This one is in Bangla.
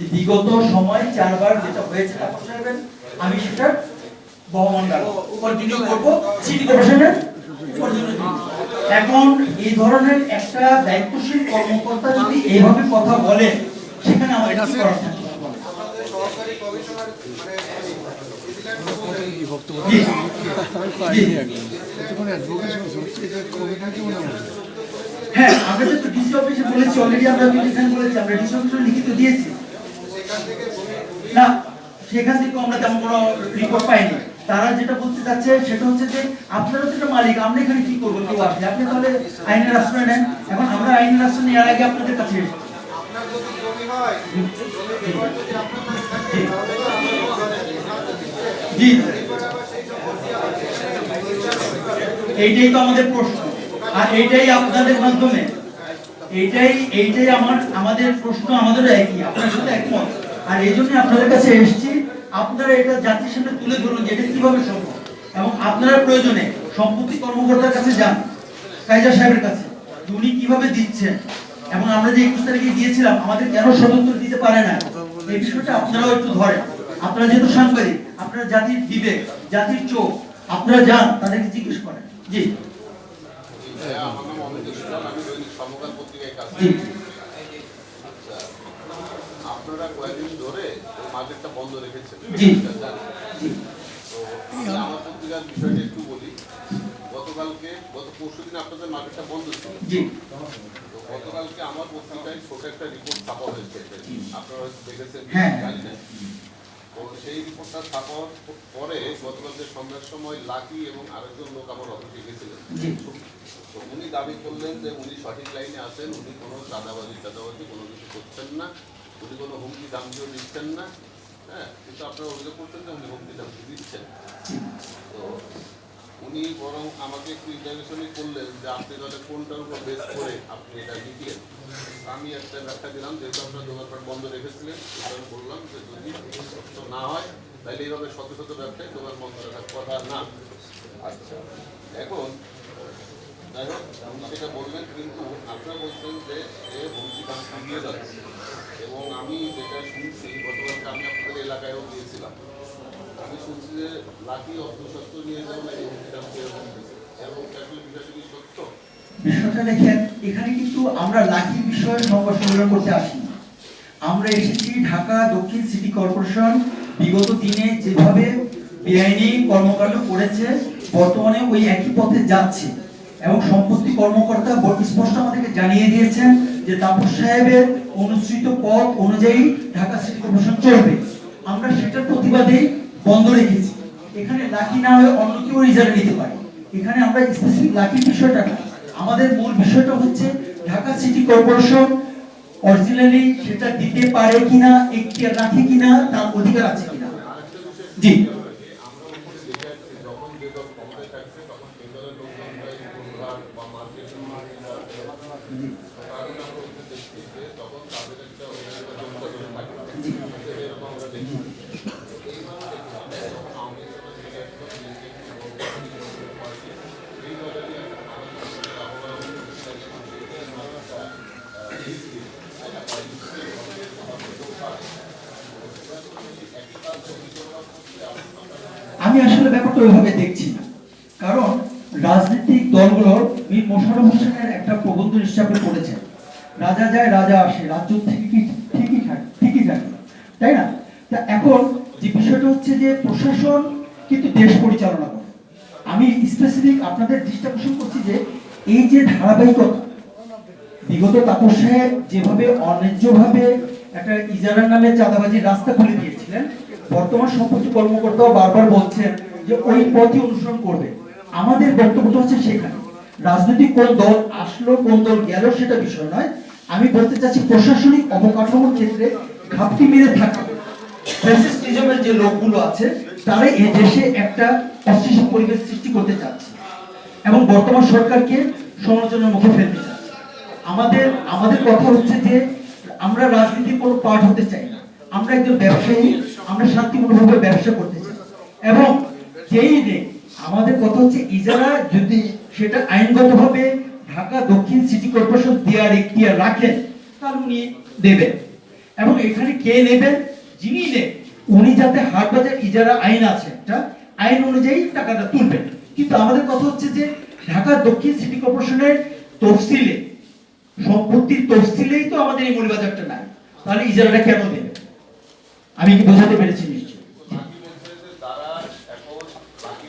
যে বিগত সময় চারবার যেটা হয়েছে তাপস সাহেবের আমি সেটা বহমান কন্টিনিউ করব। সিটি কর্পোরেশনের এখন এই ধরনের একটা দায়িত্বশীল কর্মকর্তা যদি এইভাবে কথা বলে সেখানে মানে জি। হ্যাঁ আমরা যেহেতু ডিসি অফিসে বলেছি অলরেডি আমরা বলেছি আমরা ডিসি অফিসে লিখিত দিয়েছি। না সেখান থেকে আমরা তেমন কোনো রিপোর্ট পাইনি। তারা যেটা বলতে চাচ্ছে সেটা হচ্ছে যে আপনারা তো মালিক আমরা এখানে কি করব কেউ আসলে? আপনি তাহলে আইনের আশ্রয় নেন। এখন আমরা আইনের আশ্রয় নেওয়ার আগে আপনাদের কাছে জি। এইটাই তো আমাদের প্রশ্ন। আর এইটাই আপনাদের মাধ্যমে। এইটাই এইটাই আমার আমাদের প্রশ্ন আমাদেরও একই। আপনার সাথে একমত? আর এই জন্য আপনাদের কাছে এসেছি আপনারা এটা জাতির সামনে তুলে ধরুন যে এটা কীভাবে সম্ভব। এবং আপনারা প্রয়োজনে সম্পত্তি কর্মকর্তার কাছে যান কাইজার সাহেবের কাছে উনি কীভাবে দিচ্ছেন। এবং আমরা যে একুশ তারিখে দিয়েছিলাম আমাদের কেন সদুত্তর দিতে পারে না? এই বিষয়টা আপনারাও একটু ধরেন। আপনারা যেহেতু সাংবাদিক আপনারা জাতির বিবেক জাতির চোখ আপনারা যান তাদেরকে জিজ্ঞেস করেন। জি। হ্যাঁ, আমার নাম অমিত আমি দৈনিক সমকাল পত্রিকায় কাজ জি। আপনারা কয়েকদিন ধরে মার্কেটটা বন্ধ রেখেছেন জি। এটা জানি। জি। তো আমি আমার পত্রিকার বিষয়টা একটু বলি। গতকালকে গত পরশু দিন আপনাদের মার্কেটটা বন্ধ ছিল। গতকালকে আমার পত্রিকায় ছোট একটা রিপোর্ট ছাপা হয়েছে। আপনারা দেখেছেন হ্যাঁ। জানি না সেই রিপোর্টটা ছাপার পরে গতকালকে সন্ধ্যার সময় লাকি এবং আরেকজন লোক আমার অফিসে গেছিলেন। তো উনি দাবি করলেন যে উনি সঠিক লাইনে আছেন উনি কোনো চাঁদাবাজি চাঁদাবাজি কোনো কিছু করছেন না। উনি কোনো হুমকি দামকিও দিচ্ছেন না হ্যাঁ কিন্তু আপনারা অভিযোগ করছেন যে উনি হুমকি দামকি দিচ্ছেন। তো উনি বরং আমাকে একটু ইন্টারভিউশনই করলেন যে আপনি তাহলে কোনটার উপর বেস করে আপনি এটা লিখিয়েন আমি একটা ব্যাখ্যা দিলাম যেহেতু আপনার দোকানপাট বন্ধ রেখেছিলেন সেটা বললাম যে যদি সত্য না হয় তাহলে এইভাবে শত শত ব্যবসায়ী দোকান বন্ধ রাখার কথা না। আচ্ছা। এখন যাই হোক আপনি সেটা বললেন, কিন্তু আপনারা বলছেন যে সে যাচ্ছে। এবং আমি যেটা শুনছি, গতকালকে আমি আপনাদের এলাকায়ও গিয়েছিলাম। আমি শুনছি যে নিয়ে যেমন এই এরকম বিষয়টা দেখেন, এখানে কিন্তু আমরা লাকি বিষয়ে সংবাদ সম্মেলন করতে আসিনি। আমরা এসেছি ঢাকা দক্ষিণ সিটি কর্পোরেশন বিগত দিনে যেভাবে বেআইনি কর্মকাণ্ড করেছে বর্তমানে ওই একই পথে যাচ্ছে। এবং সম্পত্তি কর্মকর্তা স্পষ্ট আমাদেরকে জানিয়ে দিয়েছেন যে তাপস সাহেবের অনুসৃত পথ অনুযায়ী ঢাকা সিটি কর্পোরেশন চলবে। আমরা সেটার প্রতিবাদেই বন্ধ রেখেছি। এখানে লাকি না হয়ে অন্য কেউ রিজার্ভ নিতে পারে। এখানে আমরা স্পেসিফিক লাকির বিষয়টা না। আমাদের মূল বিষয়টা হচ্ছে ঢাকা সিটি কর্পোরেশন অরিজিনালি সেটা দিতে পারে কিনা এখতিয়ার রাখে কিনা, তার অধিকার আছে কিনা। জি আমরা উপরে দেখে আসছি যখন যে দল ক্ষমতায় থাকছে তখন সেই দলের লোকজন বা মার্কেট কারণ আমরা দেখছি যে তখন তাদের একটা ব্যাপারটা ওইভাবে দেখছি না। কারণ রাজনৈতিক দলগুলোর এই মোশাররফ হোসেনের একটা প্রবন্ধ হিসাবে রাজা যায়, রাজা আসে, রাজ্য থেকে কি ঠিকই থাকে ঠিকই থাকে। তাই না? তা এখন যে বিষয়টা হচ্ছে যে প্রশাসন কিন্তু দেশ পরিচালনা করে। আমি স্পেসিফিক আপনাদের করছি যে এই যে ধারাবাহিকতা, বিগত তাপস সাহেব যেভাবে অন্যায্যভাবে একটা ইজারার নামে চাঁদাবাজির রাস্তা খুলে দিয়েছিলেন, বর্তমান সম্পত্তি কর্মকর্তাও বারবার বলছেন যে ওই পথই অনুসরণ করবে। আমাদের বক্তব্যটা হচ্ছে সেখানে। রাজনৈতিক কোন দল আসলো, কোন দল গেল সেটা বিষয় নয়। আমি বলতে চাচ্ছি প্রশাসনিক অবকাঠামোর ক্ষেত্রে ঘাপটি মেরে থাকা। ফ্যাসিস্টিজমের যে লোকগুলো আছে, তারা এই দেশে একটা অস্থিতিশীল পরিবেশ সৃষ্টি করতে চাচ্ছে। এবং বর্তমান সরকারকে সমালোচনার মুখে ফেলতে চাচ্ছে। আমাদের আমাদের কথা হচ্ছে যে আমরা রাজনীতির কোনো পার্ট হতে চাই না। আমরা একজন ব্যবসায়ী, আমরা শান্তিপূর্ণভাবে ব্যবসা করতে চাই। এবং যেই আমাদের কথা হচ্ছে ইজারা যদি সেটা আইনগতভাবে ঢাকা দক্ষিণ সিটি কর্পোরেশন দেওয়ার এখতিয়ার রাখেন, তাহলে উনি দেবেন। এবং এখানে কে নেবেন? যিনি নেন উনি যাতে হাট বাজার ইজারা আইন আছে, একটা আইন অনুযায়ী টাকাটা তুলবেন। কিন্তু আমাদের কথা হচ্ছে যে ঢাকা দক্ষিণ সিটি কর্পোরেশনের তফসিলে, সম্পত্তির তফসিলেই তো আমাদের এই মৌলবাজারটা নাই। তাহলে ইজারাটা কেন দেবে আমি কি বোঝাতে পেরেছি?